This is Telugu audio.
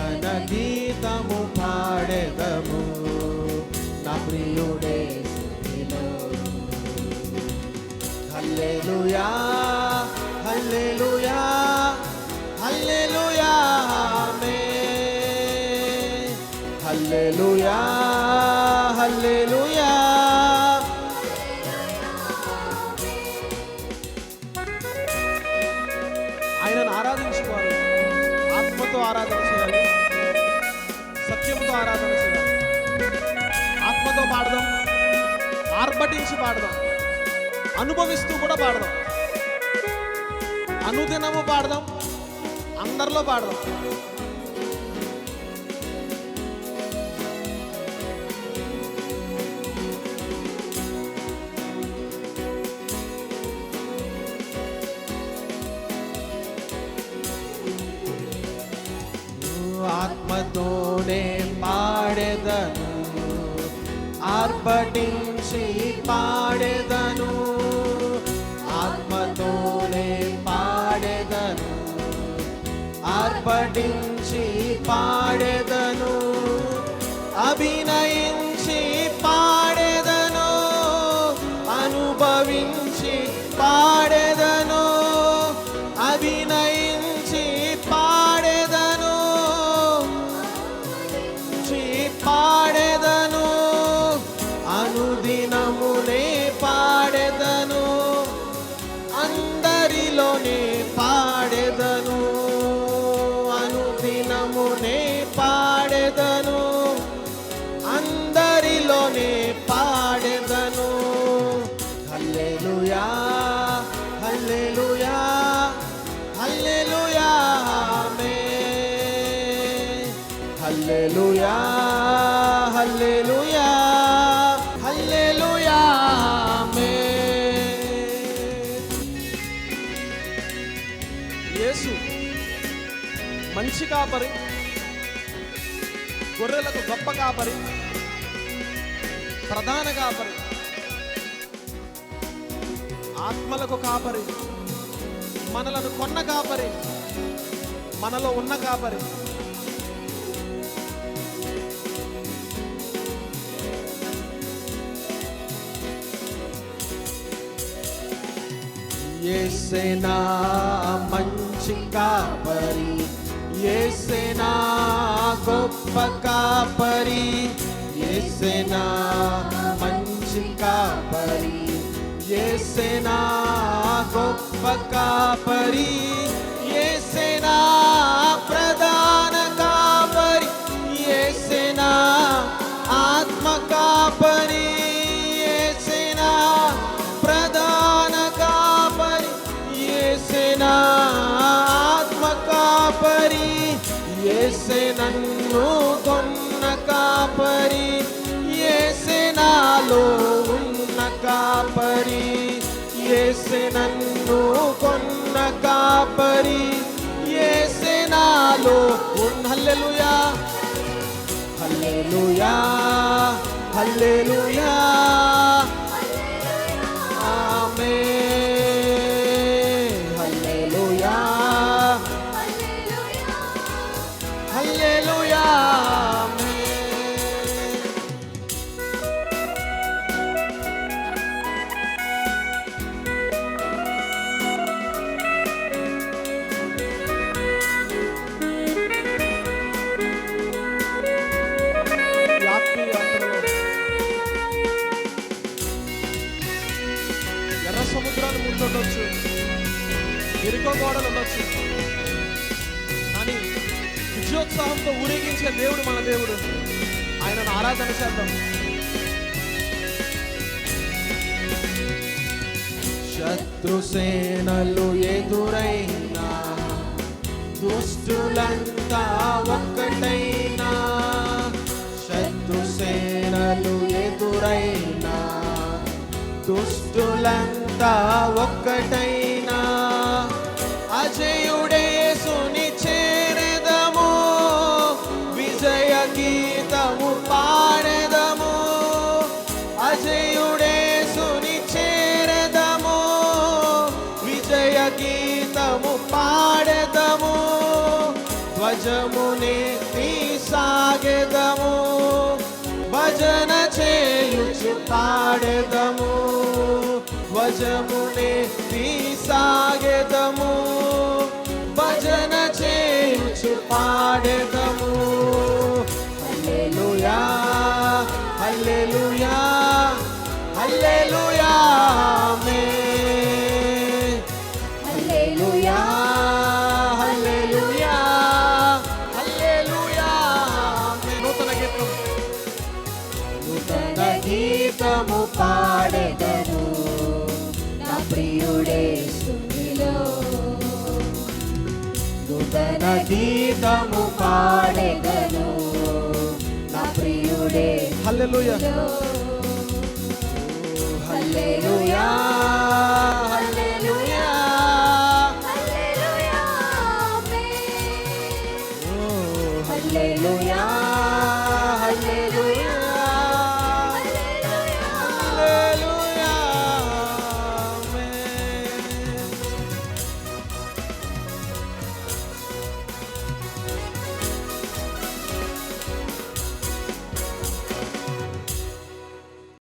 నూతన గీతము పాడెదము. నా ప్రియుడే ఆయనను ఆరాధించుకోవాలి. ఆత్మతో ఆరాధించాలి ఆత్మతో ఆరాధన చేయాలి. ఆత్మతో పాడదాం. ఆర్భటించి పాడదాం. అనుభవిస్తూ కూడా పాడదాం. అనుదినము పాడదాం. అందరిలో పాడదాం. ఆత్మతోనే ఆర్భటించి పాడెదను. ఆత్మతోనే పాడెదను. ఆర్భటించి పాడెదను. అభినయించి పాడెదను. అనుభవించి పాడెదను. అనుదినమునే మంచి కాపరి గొర్రెలకు గొప్ప కాపరి ప్రధాన కాపరి ఆత్మలకు కాపరి మనలను కొన్న కాపరి మనలో ఉన్న కాపరి. ఏసేనా మంచి కాపరి ఏసేనా గొప్ప కాపరి ఏసేనా మంచి కాపరి ఏసేనా గొప్ప కాపరి ఏసేనా ఏసే నన్ను కొన్న కాపరి ఏసే నాలో ఉన్న కాపరి ఏసే నన్ను కొన్న కాపరి ఏసే నాలో ఉన్న హల్లెలుయా. Hallelujah hallelujah. సముద్రాలు ముందుండొచ్చు. ఎరుకో గోడలు ఉండొచ్చు. కానీ విజయోత్సాహంతో ఊరేగించే దేవుడు మన దేవుడు. ఆయనను ఆరాధన చేద్దాం. శత్రుసేనలు ఎదురైనా దుష్టులంతా ఒక్కటైనా శత్రుసేనలు ఎదురైనా దుష్టులంతా ఒక్కటైనా. అజయుడే సుని చేరెదము. విజయ గీతము పాడెదము. అజయుడేసుని చేరెదము. విజయ గీతము పాడెదము. ధ్వజముని సాగెదము భజన చేయుచు పాడెదము. వజమునే సాగెదము. భజన చేయుచు పాడెదము తన గీతము పాడెదను. నా ప్రియుడే హల్లెలూయా. హల్లెలూయా.